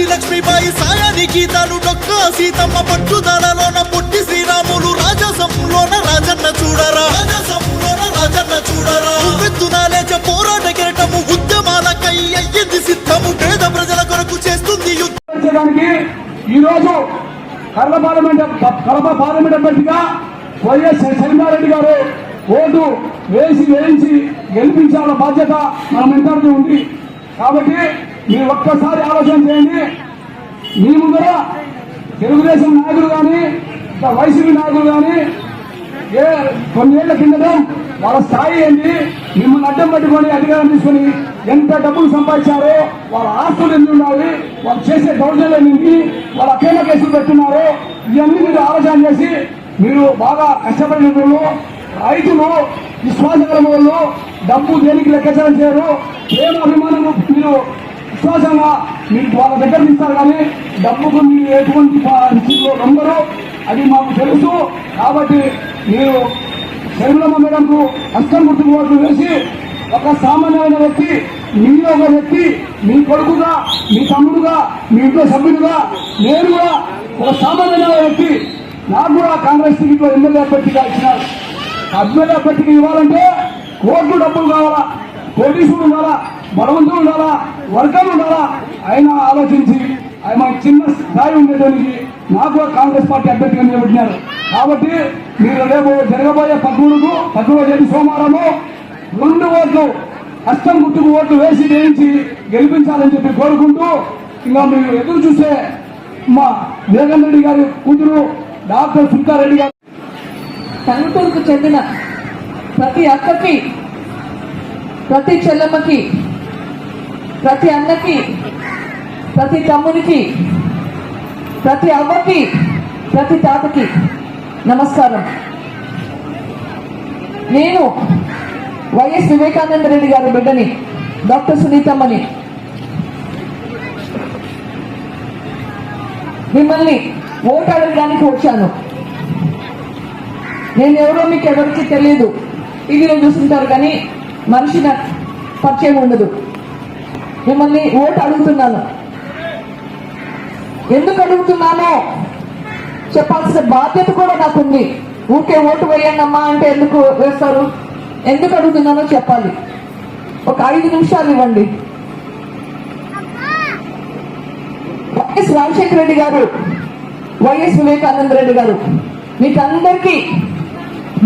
కాశీ లక్ష్మీబాయి సాయాని గీతాలు డొక్క సీతమ్మ పట్టుదలలోన పుట్టి శ్రీరాములు రాజసంలోన రాజన్న చూడరా. రాజసంలోన రాజన్న చూడరా. ఉవ్వెత్తున లేచ పోరాట కిరటము ఉద్యమాలకై అయ్యింది సిద్ధము. పేద ప్రజల కొరకు చేస్తుంది యుద్ధం. చేయడానికి ఈ రోజు కడప పార్లమెంట్ కడప పార్లమెంట్ అభ్యర్థిగా వైఎస్ శర్మారెడ్డి గారు ఓటు వేసి వేయించి గెలిపించాల బాధ్యత మన మెంటర్ది ఉంది. కాబట్టి మీరు ఒక్కసారి ఆలోచన చేయండి. మీ ముందర తెలుగుదేశం నాయకులు కానీ వైసీపీ నాయకులు కానీ ఏ కొన్నేళ్ళ కిందట వాళ్ళ స్థాయి ఏంటి? మిమ్మల్ని అడ్డం పెట్టుకొని అధికారం తీసుకొని ఎంత డబ్బులు సంపాదించారో వాళ్ళ ఆస్తులు ఎన్ని ఉన్నాయి వాళ్ళు చేసే దౌర్జన్యం ఏంటి వాళ్ళ అకేల కేసులు పెట్టున్నారో ఇవన్నీ మీరు ఆలోచన చేసి మీరు బాగా కష్టపడిన వాళ్ళు రైతులు విశ్వాసకరం వాళ్ళు డబ్బు దేనికి లెక్కచారం చేయరు ప్రేమ మీరు విశ్వాసంగా మీకు వాళ్ళ దగ్గర ఇస్తారు కానీ డబ్బుకు మీరు ఎటువంటి స్థితిలో నమ్మరు అది మాకు తెలుసు. కాబట్టి మీరు శరీరమ్మ మేడంకు? అస్తం గుర్తుకు ఓట్లు వేసి ఒక సామాన్యమైన వ్యక్తి మీలో ఒక వ్యక్తి మీ కొడుకుగా మీ తమ్ముడుగా మీ ఇంట్లో సభ్యుడుగా నేను కూడా ఒక సామాన్యమైన వ్యక్తి. నాకు కూడా కాంగ్రెస్ టికెట్లో ఎమ్మెల్యే అభ్యర్థిగా ఇచ్చినారు. ఎమ్మెల్యే అభ్యర్థికి ఇవ్వాలంటే కోట్లు డబ్బులు కావాలా? పోలీసులు కావాలా? బలవంతులు ఉండాలా? వర్గాలు ఉండాలా? ఆయన ఆలోచించి ఆయన చిన్న స్థాయి ఉండేదానికి నాకు కాంగ్రెస్ పార్టీ అభ్యర్థిగా నిలబెట్టినారు కాబట్టి మీరు రేపు జరగబోయే పద్మూడుకు పద్మూడవ తేదీ సోమవారము రెండు ఓట్లు కష్టం గుర్తుకు ఓట్లు వేసి వేయించి గెలిపించాలని చెప్పి కోరుకుంటూ ఇంకా మీరు ఎదురు చూస్తే మా జగన్ రెడ్డి గారి కూతురు డాక్టర్ సుల్కారెడ్డి గారు. టంగుటూరుకు చెందిన ప్రతి అక్కకి ప్రతి చెల్లమ్మకి ప్రతి అన్నకి ప్రతి తమ్మునికి ప్రతి అవ్వకి ప్రతి తాతకి నమస్కారం. నేను వైఎస్ వివేకానంద రెడ్డి గారి బిడ్డని డాక్టర్ సునీతమ్మని మిమ్మల్ని ఓటు అడగడానికి వచ్చాను. నేను ఎవరో మీకు ఎవరికి తెలియదు. టీవీలో చూస్తుంటారు కానీ మనిషి నాకు పరిచయం ఉండదు. మిమ్మల్ని ఓటు అడుగుతున్నాను. ఎందుకు అడుగుతున్నానో చెప్పాల్సిన బాధ్యత కూడా నాకుంది. ఊకే ఓటు వేయండమ్మా అంటే ఎందుకు వేస్తారు? ఎందుకు అడుగుతున్నానో చెప్పాలి. ఒక ఐదు నిమిషాలు ఇవ్వండి. వైఎస్ రాజశేఖర రెడ్డి గారు వైఎస్ వివేకానంద రెడ్డి గారు మీకు అందరికీ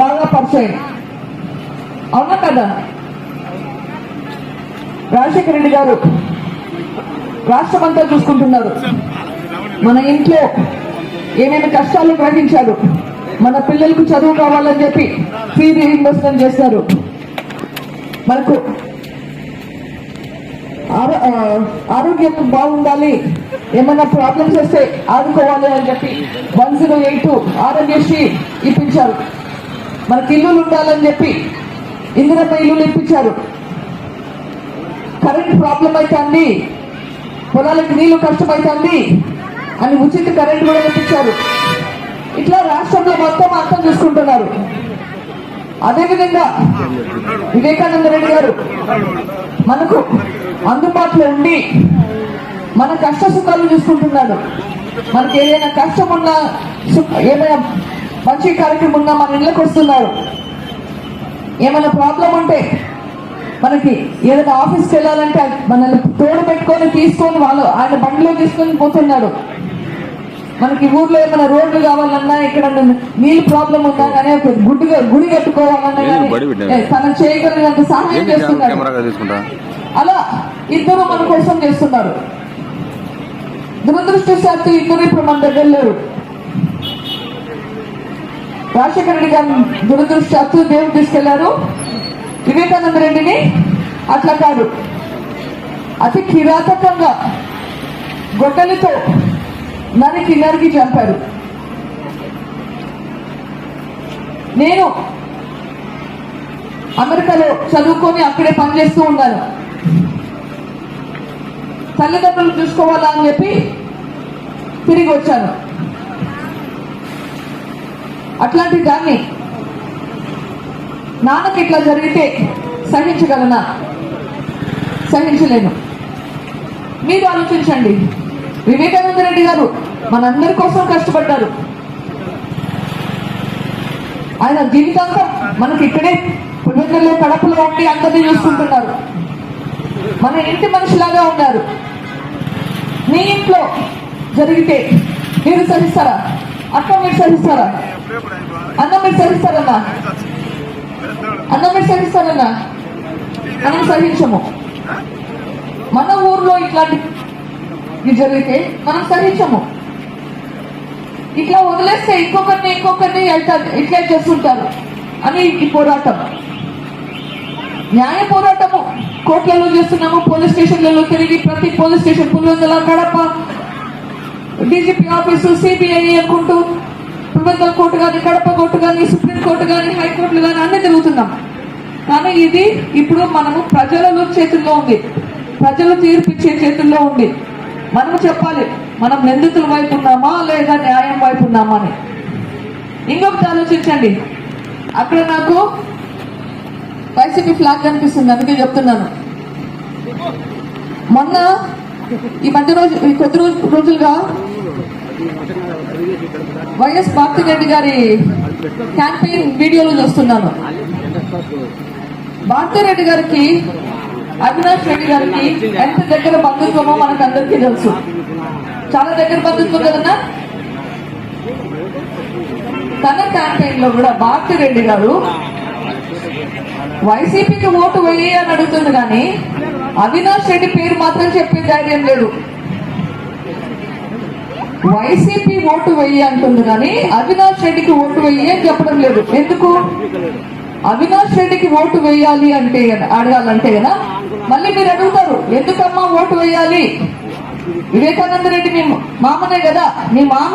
బాగా పరిచయం. అవునా కదా? రాజశేఖర రెడ్డి గారు రాష్ట్రమంతా చూసుకుంటున్నారు. మన ఇంట్లో ఏమేమి కష్టాలు గ్రహించారు? మన పిల్లలకు చదువు కావాలని చెప్పి ఫీ రీఇంబర్స్మెంట్ చేశారు. మనకు ఆరో- ఆరోగ్యం బాగుండాలి. ఏమైనా ప్రాబ్లమ్స్ వస్తే ఆదుకోవాలి అని చెప్పి వన్ జీరో ఎయిట్ ఆరోగ్యశ్రీ ఇప్పించారు. మనకి ఇల్లులు ఉండాలని చెప్పి ఇందిరమ్మ ఇల్లులు ఇప్పించారు. కరెంట్ ప్రాబ్లం అవుతుంది పొలాలకు నీళ్ళు కష్టమవుతుంది అని ఉచిత కరెంట్ కూడా ఇప్పించారు ఇట్లా రాష్ట్రంలో మొత్తం అర్థం చూసుకుంటున్నారు. అదేవిధంగా వివేకానంద రెడ్డి గారు మనకు అందుబాటులో ఉండి మన కష్ట సుఖాలు చూసుకుంటున్నాడు. మనకి ఏదైనా కష్టం ఉన్నా ఏమైనా మంచి కార్యక్రమం ఉన్నా మన ఇళ్ళకి వస్తున్నారు. ఏమైనా ప్రాబ్లం ఉంటే మనకి ఏదైనా ఆఫీస్కి వెళ్ళాలంటే మనల్ని తోడు పెట్టుకొని తీసుకొని వాళ్ళు ఆయన బండిలో తీసుకొని పోతున్నాడు. మనకి ఊర్లో ఏమైనా రోడ్లు కావాలన్నా ఇక్కడ నీళ్ళు ప్రాబ్లం ఉన్నా కానీ ఒక గుడిగా గుడి కట్టుకోవాలన్నా కానీ తను చేయగలిగినంత సహాయం తీసుకుంటా అలా ఇద్దరు మన కోసం చేస్తున్నారు. దురదృష్టశాత్తు ఇద్దరు ఇప్పుడు మన దగ్గర లేరు. రాజశేఖర రెడ్డి గారిని దురదృష్టశాత్తు దేవుడు తీసుకెళ్ళారు. వివేకానంద రెడ్డిని అట్లా కాదు. అతి కిరాతకంగా గొడ్డలితో నరికి నరికి చంపారు. నేను అమెరికాలో చదువుకొని అక్కడే పనిచేస్తూ ఉన్నాను. తల్లిదండ్రులు చూసుకోవాలా అని చెప్పి తిరిగి వచ్చాను. అట్లాంటి దాన్ని నాన్నకి ఇట్లా జరిగితే సహించగలనా? సహించలేను. మీరు ఆలోచించండి. వివేకానంద రెడ్డి గారు మనందరి కోసం కష్టపడ్డారు. ఆయన జీవితాంతం మనకి ఇక్కడే పులివెందుల్లో కడపలో ఉండి అందరినీ చూసుకుంటున్నారు. మన ఇంటి మనిషిలాగా ఉన్నారు. మీ ఇంట్లో జరిగితే మీరు సహిస్తారా? అక్క మీరు సహిస్తారా? అన్న మీరు సహిస్తారన్నా? అన్న మీరు సహిస్తారన్నా మనం సహించము. మన ఊర్లో ఇట్లాంటి ఇది జరిగితే మనం సహించము. ఇట్లా వదిలేస్తే ఇంకొకరిని ఇంకొకరిని ఇట్లా ఇట్లా చేస్తుంటారు అని ఈ పోరాటం. న్యాయ పోరాటము. కోర్టులలో చేస్తున్నాము పోలీస్ స్టేషన్లలో తిరిగి ప్రతి police station Pulivendula Kadapa DGP office CBI అనుకుంటూ పులివెందుల కోర్టు కానీ కడప కోర్టు కానీ సుప్రీం కోర్టు కానీ హైకోర్టులు కానీ అన్ని తిరుగుతున్నాం. కానీ ఇది ఇప్పుడు మనము ప్రజల చేతుల్లో ఉంది. ప్రజలు తీర్పిచ్చే చేతుల్లో ఉంది. మనము చెప్పాలి మనం నిందితుల వైపు ఉన్నామా లేదా న్యాయం వైపు ఉన్నామా అని. ఇంకొకటి ఆలోచించండి. అక్కడ నాకు వైసీపీ ఫ్లాగ్ కనిపిస్తుంది అందుకే చెప్తున్నాను. మొన్న ఈ మధ్య రోజు ఈ కొద్ది రోజు రోజులుగా వైఎస్ భారతిరెడ్డి గారి క్యాంపెయిన్ వీడియోలు చూస్తున్నాను. భారతిరెడ్డి గారికి అవినాష్ రెడ్డి గారికి ఎంత దగ్గర బంధుత్వమో మనకు అందరికీ తెలుసు. చాలా దగ్గర బంధుత్వం కదన్నా? తన క్యాంపెయిన్లో కూడా భారతిరెడ్డి గారు వైసీపీకి ఓటు వేయి అని అడుగుతుంది కానీ అవినాష్ రెడ్డి పేరు మాత్రం చెప్పే ధైర్యం లేదు. వైసీపీ ఓటు వెయ్యి అంటుంది కానీ అవినాష్ రెడ్డికి ఓటు వెయ్యి అని చెప్పడం లేదు. ఎందుకు? అవినాష్ రెడ్డికి ఓటు వేయాలి అంటే అడగాలంటే కదా మళ్ళీ మీరు అడుగుతారు ఎందుకమ్మా ఓటు వేయాలి వివేకానంద రెడ్డి మీ మామనే కదా మీ మామ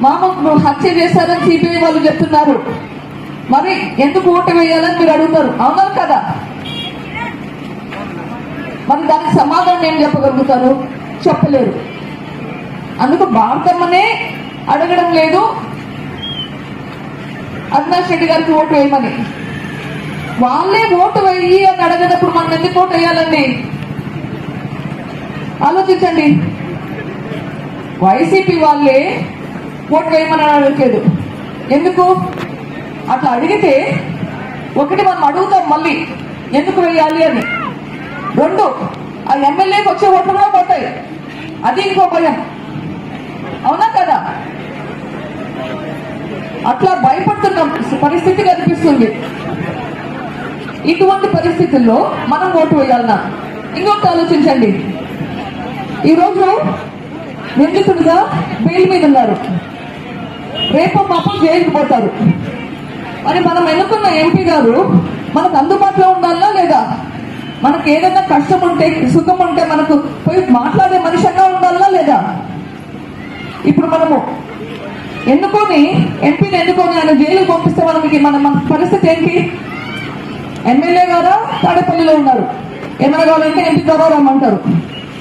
మామకు హత్య చేశారని సిబిఐ వాళ్ళు చెప్తున్నారు. మరి ఎందుకు ఓటు వేయాలని మీరు అడుగుతారు? అవునా కదా? మరి దానికి సమాధానం ఏం చెప్పగలుగుతారు? చెప్పలేరు. అందుకు భారతమ్మనే అడగడం లేదు. అవినాష్ రెడ్డి గారికి ఓటు వేయమని. వాళ్ళే ఓటు వేయి అని అడగనప్పుడు మనం ఎందుకు ఓటు వేయాలండి? ఆలోచించండి. వైసీపీ వాళ్ళే ఓటు వేయమని అడగలేదు ఎందుకు? అట్లా అడిగితే ఒకటి మనం అడుగుతాం మళ్ళీ ఎందుకు వేయాలి అని. రెండు ఆ ఎమ్మెల్యేకి వచ్చే ఓట్లు కూడా పోతాయి అది ఇంకో భయం అవునా కదా అట్లా భయపడుతున్న. పరిస్థితి కనిపిస్తుంది. ఇటువంటి పరిస్థితుల్లో మనం ఓటు వేయాలన్నా ఇంకొకటి ఆలోచించండి. ఈరోజు నిందితుడిగా బెయిల్ మీద ఉన్నారు. రేపు పాపం జైలుకి పోతారు. మరి మనం ఎన్నుకున్న ఎంపీ గారు మనకు అందుబాటులో ఉండాలా లేదా? మనకు ఏదైనా కష్టం ఉంటే సుఖం ఉంటే మనకు పోయి మాట్లాడే మనిషిగా ఉండాలా లేదా? ఇప్పుడు మనము ఎన్నుకొని ఎంపీని ఎన్నుకొని ఆయన జైలు పంపిస్తే మనకి మన మన పరిస్థితి ఏంటి? ఎమ్మెల్యే గారా? తాడేపల్లిలో ఉన్నారు. ఏమైనా కావాలంటే ఎంపీ ద్వారా రమ్మంటారు.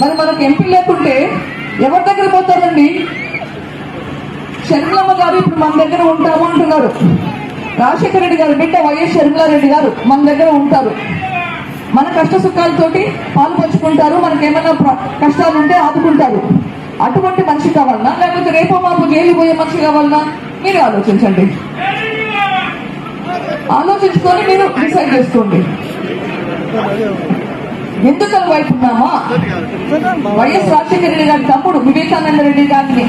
మరి మనకు ఎంపీ లేకుంటే ఎవరి దగ్గర పోతారండి? షర్మిలమ్మ గారు ఇప్పుడు మన దగ్గర ఉంటాము అంటున్నారు. రాజశేఖర రెడ్డి గారు బిడ్డ వైఎస్ షర్మిలారెడ్డి గారు మన దగ్గర ఉంటారు. మన కష్ట సుఖాలతోటి పాలు పంచుకుంటారు మనకేమైనా కష్టాలు ఉంటే ఆదుకుంటారు. అటువంటి మనిషి కావాలన్నా లేకపోతే రేపో మాపు జైలు పోయే మనిషి కావాలన్నా మీరు ఆలోచించండి. ఆలోచించుకొని మీరు డిసైడ్ చేసుకోండి. ఎందుకని వైపు ఉన్నామా వైఎస్ రాజశేఖర రెడ్డి గారి తమ్ముడు వివేకానంద రెడ్డి గారిని